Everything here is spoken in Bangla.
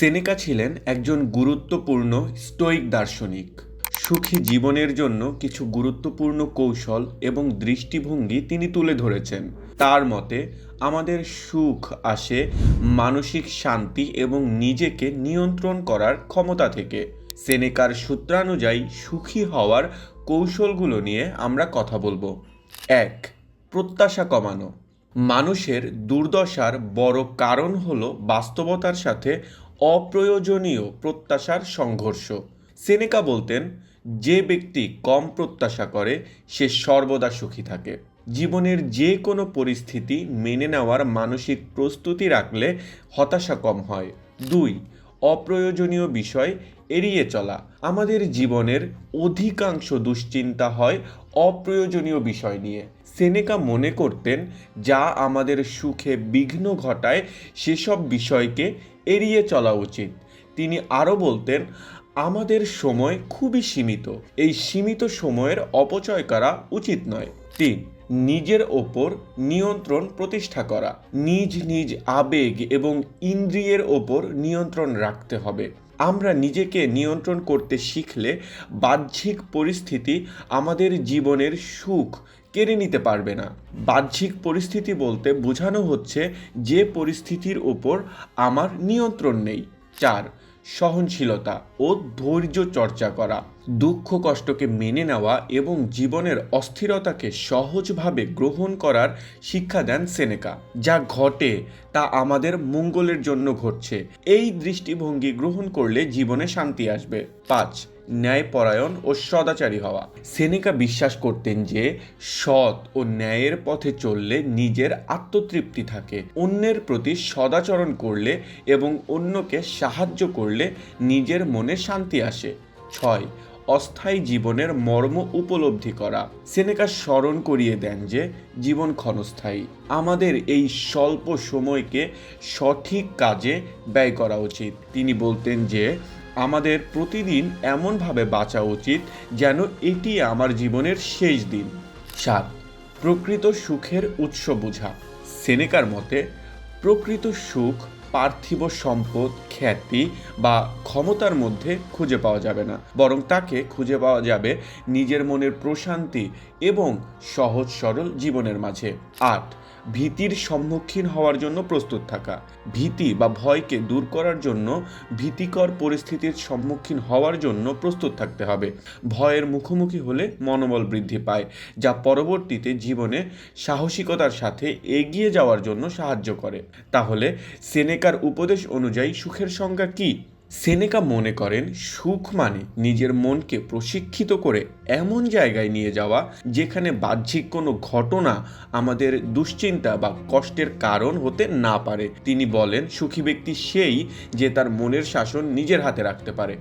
সেনেকা ছিলেন একজন গুরুত্বপূর্ণ স্টোইক দার্শনিক। সুখী জীবনের জন্য কিছু গুরুত্বপূর্ণ কৌশল এবং দৃষ্টিভঙ্গি তিনি তুলে ধরেছেন। তার মতে, আমাদের সুখ আসে মানসিক শান্তি এবং নিজেকে নিয়ন্ত্রণ করার ক্ষমতা থেকে। সেনেকার সূত্রানুযায়ী সুখী হওয়ার কৌশলগুলো নিয়ে আমরা কথা বলব। এক, প্রত্যাশা কমানো। মানুষের দুর্দশার বড় কারণ হলো বাস্তবতার সাথে অপ্রয়োজনীয় প্রত্যাশার সংঘর্ষ। সেনেকা বলতেন, যে ব্যক্তি কম প্রত্যাশা করে, সে সর্বদা সুখী থাকে। জীবনের যে কোনো পরিস্থিতি মেনে নেওয়ার মানসিক প্রস্তুতি রাখলে হতাশা কম হয়। দুই, অপ্রয়োজনীয় বিষয় এড়িয়ে চলা। আমাদের জীবনের অধিকাংশ দুশ্চিন্তা হয় অপ্রয়োজনীয় বিষয় নিয়ে। সেনেকা মনে করতেন, যা আমাদের সুখে বিঘ্ন ঘটায়, সেসব বিষয়কে এড়িয়ে চলা উচিত। তিনি আরও বলতেন, আমাদের সময় খুবই সীমিত। এই সীমিত সময়ের অপচয় করা উচিত নয়। তিন, নিজের ওপর নিয়ন্ত্রণ প্রতিষ্ঠা করা। নিজ নিজ আবেগ এবং ইন্দ্রিয়ের ওপর নিয়ন্ত্রণ রাখতে হবে। আমরা নিজেকে নিয়ন্ত্রণ করতে শিখলে বাহ্যিক পরিস্থিতি আমাদের জীবনের সুখ কেড়ে নিতে পারবে না। বাহ্যিক পরিস্থিতি বলতে বোঝানো হচ্ছে যে পরিস্থিতির ওপর আমার নিয়ন্ত্রণ নেই। চার, সহনশীলতা। ও ধৈর্য চর্চা করা, দুঃখ কষ্টকে মেনে নেওয়া এবং জীবনের অস্থিরতাকে সহজভাবে গ্রহণ করার শিক্ষা দেন সেনেকা। যা ঘটে, তা আমাদের মঙ্গলের জন্য ঘটছে। এই দৃষ্টিভঙ্গি গ্রহণ করলে জীবনে শান্তি আসবে। পাঁচ, ন্যায়পরায়ণ ও সদাচারী হওয়া। সেনেকা বিশ্বাস করতেন যে, সৎ ও ন্যায়ের পথে চললে নিজের আত্মতৃপ্তি থাকে। অন্যের প্রতি সদাচরণ করলে এবং অন্যকে সাহায্য করলে নিজের মনে শান্তি আসে। ছয়, অস্থায়ী জীবনের মর্ম উপলব্ধি করা। সেনেকা স্মরণ করিয়ে দেন যে, জীবন ক্ষণস্থায়ী। আমাদের এই স্বল্প সময়কে সঠিক কাজে ব্যয় করা উচিত। তিনি বলতেন যে, আমাদের প্রতিদিন এমনভাবে বাঁচা উচিত যেন এটি আমার জীবনের শেষ দিন। সাত, প্রকৃত সুখের উৎস বোঝা। সেনেকার মতে, প্রকৃত সুখ পার্থিব সম্পদ, খ্যাতি বা ক্ষমতার মধ্যে খুঁজে পাওয়া যাবে না। বরং তাকে খুঁজে পাওয়া যাবে নিজের মনের প্রশান্তি এবং সহজ সরল জীবনের মাঝে। আট ভীতির সম্মুখীন হওয়ার জন্য প্রস্তুত থাকা। ভীতি বা ভয়কে দূর করার জন্য ভীতিকর পরিস্থিতির সম্মুখীন হওয়ার জন্য প্রস্তুত থাকতে হবে। ভয়ের মুখোমুখি হলে মনোবল বৃদ্ধি পায়, যা পরবর্তীতে জীবনে সাহসিকতার সাথে এগিয়ে যাওয়ার জন্য সাহায্য করে। তাহলে, সেনেকার উপদেশ অনুযায়ী সুখের সংজ্ঞা কী? সেনেকা মনে করেন সুখ মানে নিজের মনকে প্রশিক্ষিত করে এমন জায়গায় নিয়ে যাওয়া যেখানে বাহ্যিক কোনো ঘটনা আমাদের দুশ্চিন্তা বা কষ্টের কারণ হতে না পারে। তিনি বলেন, সুখী ব্যক্তি সেই যে তার মনের শাসন নিজের হাতে রাখতে পারে।